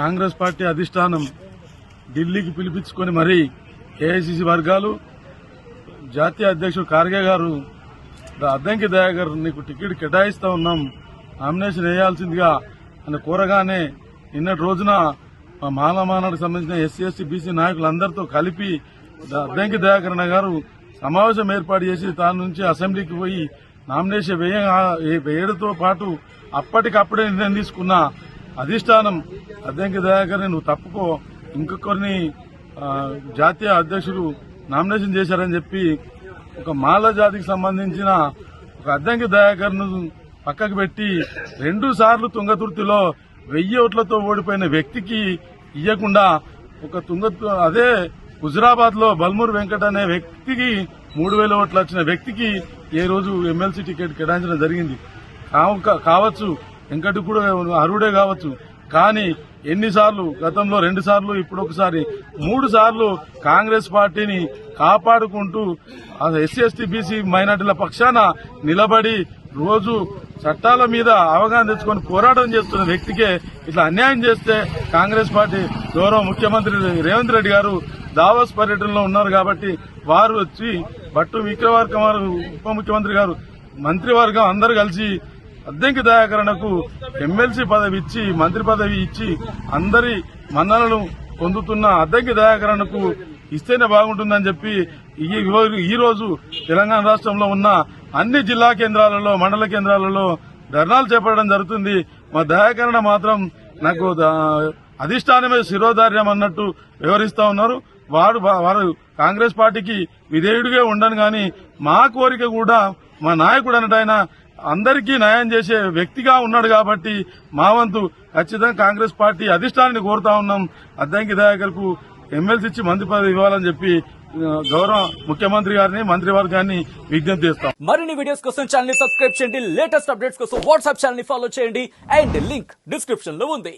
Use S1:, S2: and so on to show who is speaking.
S1: Congress party అధిష్టానం ఢిల్లీకి పిలిపించుకొని మరీ ఏఐసిసి వర్గాలు జాతీయ అధ్యక్షుడు ఖార్గే గారు అద్దంకి దయాగర్ నీకు టికెట్ కేటాయిస్తా ఉన్నాం నామినేషన్ వేయాల్సిందిగా అని కోరగానే నిన్నటి రోజున మా మాలమానానికి సంబంధించిన ఎస్సీ ఎస్టీ బీసీ నాయకులందరితో కలిపి అద్దంకి దయాకరణ గారు సమావేశం ఏర్పాటు చేసి తాను నుంచి అసెంబ్లీకి పోయి నామినేషన్ వేయ వేయడంతో పాటు అప్పటికప్పుడే నిర్ణయం తీసుకున్న అధిష్టానం అద్దంకి దయాకర్ని నువ్వు తప్పుకో. ఇంకొకరిని జాతీయ అధ్యక్షుడు నామినేషన్ చేశారని చెప్పి ఒక మాల జాతికి సంబంధించిన ఒక అద్దంకి దయాకర్ను పక్కకు పెట్టి రెండు సార్లు తుంగతుర్తిలో వెయ్యి ఓట్లతో ఓడిపోయిన వ్యక్తికి ఇయ్యకుండా ఒక తుంగ అదే హుజురాబాద్లో బల్మూర్ వెంకట్ అనే వ్యక్తికి మూడు వేల ఓట్లు వచ్చిన వ్యక్తికి ఏ రోజు ఎమ్మెల్సీ టికెట్ కేటాయించడం జరిగింది. కావచ్చు వెంకట్ కూడా అర్హుడే కావచ్చు. కానీ ఎన్నిసార్లు గతంలో రెండు సార్లు ఇప్పుడు ఒకసారి మూడు సార్లు కాంగ్రెస్ పార్టీని కాపాడుకుంటూ ఎస్సీ ఎస్టీ బీసీ మైనార్టీల పక్షాన నిలబడి రోజు చట్టాల మీద అవగాహన తెచ్చుకొని పోరాటం చేస్తున్న వ్యక్తికే ఇట్లా అన్యాయం చేస్తే కాంగ్రెస్ పార్టీ గౌరవ ముఖ్యమంత్రి రేవంత్ రెడ్డి గారు దావోస్ పర్యటనలో ఉన్నారు కాబట్టి వారు వచ్చి భట్టు విక్రమార్క వారు ఉప ముఖ్యమంత్రి గారు మంత్రివర్గం అందరు కలిసి అద్దెంకి దయాకరణకు ఎమ్మెల్సీ పదవి ఇచ్చి మంత్రి పదవి ఇచ్చి అందరి మన్నలను పొందుతున్న అద్దెంకి దయాకరణకు ఇస్తేనే బాగుంటుందని చెప్పి ఈ ఈ రోజు తెలంగాణ రాష్ట్రంలో ఉన్న అన్ని జిల్లా కేంద్రాలలో మండల కేంద్రాలలో ధర్నాలు చేపట్టడం జరుగుతుంది. మా దయాకరణ మాత్రం నాకు దా- అధిష్టానమే శిరోధార్యం అన్నట్టు వివరిస్తా ఉన్నారు. వారు వారు కాంగ్రెస్ పార్టీకి విధేయుడిగా ఉండను గాని మా కోరిక కూడా మా నాయకుడు అన్నటైన అందరికీ న్యాయం చేసే వ్యక్తిగా ఉన్నాడు కాబట్టి మా వంతు ఖచ్చితంగా కాంగ్రెస్ పార్టీ అధిష్టానాన్ని కోరుతా ఉన్నాం. అద్దంకి దయాకర్కు ఎమ్మెల్సీ ఇచ్చి మంత్రి పదవి ఇవ్వాలని చెప్పి గౌరవ ముఖ్యమంత్రి గారిని మంత్రివర్గాన్ని విజ్ఞప్తి చేస్తాం.
S2: మరిన్ని వీడియోస్ కోసం ఛానల్ సబ్స్క్రైబ్ చేయండి. లేటెస్ట్ అప్డేట్స్ కోసం వాట్సాప్ ఛానల్ ఫాలో చేయండి. అండ్ లింక్ డిస్క్రిప్షన్లో ఉంది.